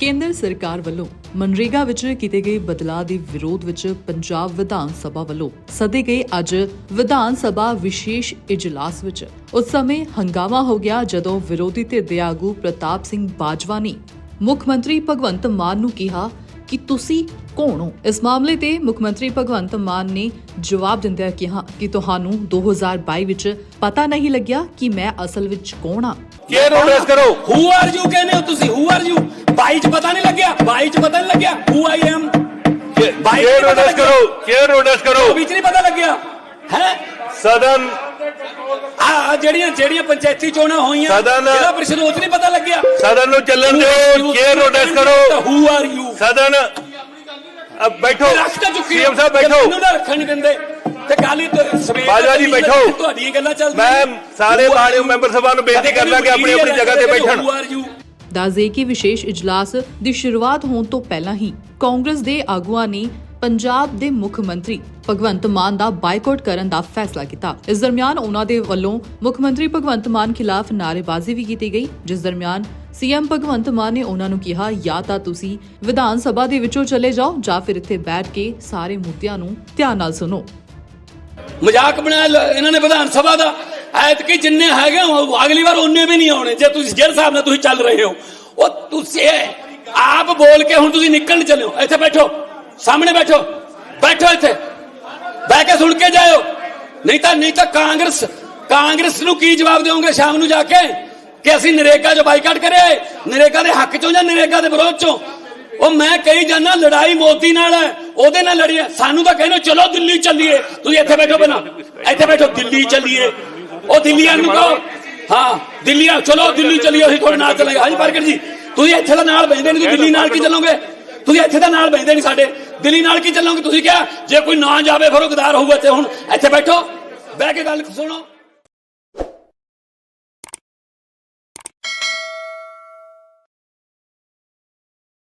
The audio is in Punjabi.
ਕੇਂਦਰ ਸਰਕਾਰ ਵੱਲੋਂ ਮਨਰੇਗਾ ਵਿੱਚ ਕੀਤੇ ਗਏ ਬਦਲਾਅ ਦੇ ਵਿਰੋਧ ਵਿੱਚ ਪੰਜਾਬ ਵਿਧਾਨ ਸਭਾ ਵੱਲੋਂ ਸਦੇ ਗਏ ਅੱਜ ਵਿਧਾਨ ਸਭਾ ਵਿਸ਼ੇਸ਼ ਇਜਲਾਸ ਵਿੱਚ। ਉਸ ਸਮੇਂ ਹੰਗਾਮਾ ਹੋ ਗਿਆ ਜਦੋਂ ਵਿਰੋਧੀ ਧਿਰ ਦੇ ਆਗੂ ਪ੍ਰਤਾਪ ਸਿੰਘ ਬਾਜਵਾ ਨੇ ਮੁੱਖ ਮੰਤਰੀ ਭਗਵੰਤ ਮਾਨ ਨੂੰ ਕਿਹਾ ਕਿ ਤੁਸੀਂ ਕੌਣ ਹੋ? ਇਸ ਮਾਮਲੇ ਤੇ ਮੁੱਖ ਮੰਤਰੀ ਭਗਵੰਤ ਮਾਨ ਨੇ ਜਵਾਬ ਦਿੰਦਿਆਂ ਕਿਹਾ ਕਿ ਤੁਹਾਨੂੰ 2022 ਵਿੱਚ ਪਤਾ ਨਹੀਂ ਲੱਗਿਆ ਕਿ ਮੈਂ ਅਸਲ ਵਿੱਚ ਕੌਣ ਆ ਕੇ ਨੋਟਿਸ ਕਰੋ। ਹੂ ਆਰ ਯੂ ਕਹਿੰਦੇ ਹੋ ਤੁਸੀਂ? ਹੂ ਆਰ ਯੂ ਬਾਈ ਚ ਪਤਾ ਨਹੀਂ ਲੱਗਿਆ ਬਾਈ ਚ ਪਤਾ ਨਹੀਂ ਲੱਗਿਆ ਹੂ ਆਈ ਐਮ ਬਾਈ ਕੇ ਚ ਪਤਾ ਨੋਟਿਸ। ਕਰੋ ਕੇ ਨੋਟਿਸ ਕਰੋ। ਵਿੱਚ ਨਹੀਂ ਪਤਾ ਲੱਗਿਆ। ਹੈ? ਸਦਨ। ਆ ਜਿਹੜੀਆਂ ਜਿਹੜੀਆਂ ਪੰਚਾਇਤੀ ਚੋਣਾਂ ਹੋਈਆਂ ਸਦਨ- ਇਹਦਾ ਪ੍ਰਸ਼ਨ ਉਹ ਨਹੀਂ ਪਤਾ ਲੱਗਿਆ। ਸਦਨ ਨੂੰ ਚੱਲਣ ਦਿਓ ਕੇ ਨੋਟਿਸ ਕਰੋ। ਹੂ ਆਰ ਯੂ ਸਦਨ। ਅਬ ਬੈਠੋ। ਸੀਐਮ ਸਾਹਿਬ ਬੈਠੋ। ਮੈਨੂੰ ਨਾ ਰੱਖਣ ਨਹੀਂ ਦਿੰਦੇ ਤੇ ਕੱਲ ਹੀ ਤੋਂ ਸਵੇਰ ਬਾਜਵਾ ਜੀ ਬੈਠੋ। ਤੁਹਾਡੀਆਂ ਗੱਲਾਂ ਚੱਲਦੀਆਂ। ਮੈਂ ਸਾਰੇ ਮਾਨਯੋਗ ਮੈਂਬਰ ਸਭਾ ਨੂੰ ਬੇਨਤੀ ਕਰਦਾ ਕਿ ਆਪਣੀ ਆਪਣੀ ਜਗ੍ਹਾ ਤੇ ਬੈਠਣ। ਦੱਸਦੇ ਕਿ ਵਿਸ਼ੇਸ਼ ਇਜਲਾਸ ਦੀ ਸ਼ੁਰੂਆਤ ਹੋਣ ਤੋਂ ਪਹਿਲਾਂ ਹੀ ਕਾਂਗਰਸ ਦੇ ਆਗੂਆਂ ਨੇ ਪੰਜਾਬ ਦੇ ਮੁੱਖ ਮੰਤਰੀ ਭਗਵੰਤ ਮਾਨ ਦਾ ਬਾਈਕਾਟ ਕਰਨ ਦਾ ਫੈਸਲਾ ਕੀਤਾ। ਇਸ ਦਰਮਿਆਨ ਉਹਨਾਂ ਦੇ ਵੱਲੋਂ ਮੁੱਖ ਮੰਤਰੀ ਭਗਵੰਤ ਮਾਨ ਖਿਲਾਫ ਨਾਅਰੇਬਾਜ਼ੀ ਵੀ ਕੀਤੀ ਗਈ, ਜਿਸ ਦਰਮਿਆਨ ਸੀਐਮ ਭਗਵੰਤ ਮਾਨ ਨੇ ਉਹਨਾਂ ਨੂੰ ਕਿਹਾ, ਜਾਂ ਤਾਂ ਤੁਸੀਂ ਵਿਧਾਨ ਸਭਾ ਦੇ ਵਿੱਚੋਂ ਚਲੇ ਜਾਓ, ਜਾਂ ਫਿਰ ਇੱਥੇ ਬੈਠ ਕੇ ਸਾਰੇ ਮੁੱਦਿਆਂ ਨੂੰ ਧਿਆਨ ਨਾਲ ਸੁਣੋ। ਮਜ਼ਾਕ ਬਣਾਇਆ ਇਹਨਾਂ ਨੇ ਵਿਧਾਨ ਸਭਾ ਦਾ ਐਤਕੀ ਜਿੰਨੇ ਹੈਗੇ ਹੋ ਅਗਲੀ ਵਾਰ ਉਹਨੇ ਵੀ ਨਹੀਂ ਆਉਣੇ। ਜੇ ਤੁਸੀਂ ਜਿਹੜੇ ਹਿਸਾਬ ਨਾਲ ਤੁਸੀਂ ਚੱਲ ਰਹੇ ਹੋ, ਉਹ ਤੁਸੀਂ ਆਪ ਬੋਲ ਕੇ ਹੁਣ ਤੁਸੀਂ ਨਿਕਲਣ ਚੱਲਿਓ ਇੱਥੇ ਬੈਠੋ, ਸਾਹਮਣੇ ਬੈਠੋ ਬੈਠੋ ਇੱਥੇ। ਬਹਿ ਕੇ ਸੁਣ ਕੇ ਜਾਇਓ। ਨਹੀਂ ਤਾਂ ਨਹੀਂ ਤਾਂ ਕਾਂਗਰਸ ਕਾਂਗਰਸ ਨੂੰ ਕੀ ਜਵਾਬ ਦਿਓਗੇ ਸ਼ਾਮ ਨੂੰ ਜਾ ਕੇ? ਕਿ ਅਸੀਂ ਨਰੇਗਾ ਜੋ ਬਾਈਕਾਟ ਕਰਿਆ ਨਰੇਗਾ ਦੇ ਹੱਕ ਚੋਂ ਜਾਂ ਨਰੇਗਾ ਦੇ ਵਿਰੋਧ ਚੋਂ? ਉਹ ਮੈਂ ਕਹੀ ਜਾਂਦਾ, ਲੜਾਈ ਮੋਦੀ ਨਾਲ ਹੈ, ਉਹਦੇ ਨਾਲ ਲੜੀਏ ਸਾਨੂੰ ਤਾਂ ਕਹਿੰਦੇ ਚਲੋ ਦਿੱਲੀ ਚੱਲੀਏ। ਤੁਸੀਂ ਇੱਥੇ ਬੈਠੋ ਬਣਾ ਇੱਥੇ ਬੈਠੋ, ਦਿੱਲੀ ਚੱਲੀਏ। ਉਹ ਦਿੱਲੀਆਂ ਨੂੰ ਕਹੋ ਹਾਂ ਦਿੱਲੀ ਆ ਚਲੋ ਦਿੱਲੀ ਚੱਲੀਏ ਅਸੀਂ ਤੁਹਾਡੇ ਨਾਲ ਚੱਲਾਂਗੇ ਹਾਂਜੀ ਪ੍ਰਗਟ ਜੀ ਤੁਸੀਂ ਇੱਥੇ ਦਾ ਨਾਲ ਬੈਠਦੇ ਨਹੀਂ ਤੁਸੀਂ ਦਿੱਲੀ ਨਾਲ ਕੀ ਚੱਲੋਗੇ ਤੁਸੀਂ ਇੱਥੇ ਦਾ ਨਾਲ ਬੈਠਦੇ ਨਹੀਂ ਸਾਡੇ ਦਿੱਲੀ ਨਾਲ ਕੀ ਚੱਲੋਗੇ ਤੁਸੀਂ ਕਿਹਾ ਜੇ ਕੋਈ ਨਾ ਜਾਵੇ ਫਿਰ ਉਹ ਗਦਾਰ ਹੋਊਗਾ ਤੇ ਹੁਣ ਇੱਥੇ ਬੈਠੋ ਬਹਿ ਕੇ ਗੱਲ ਸੁਣੋ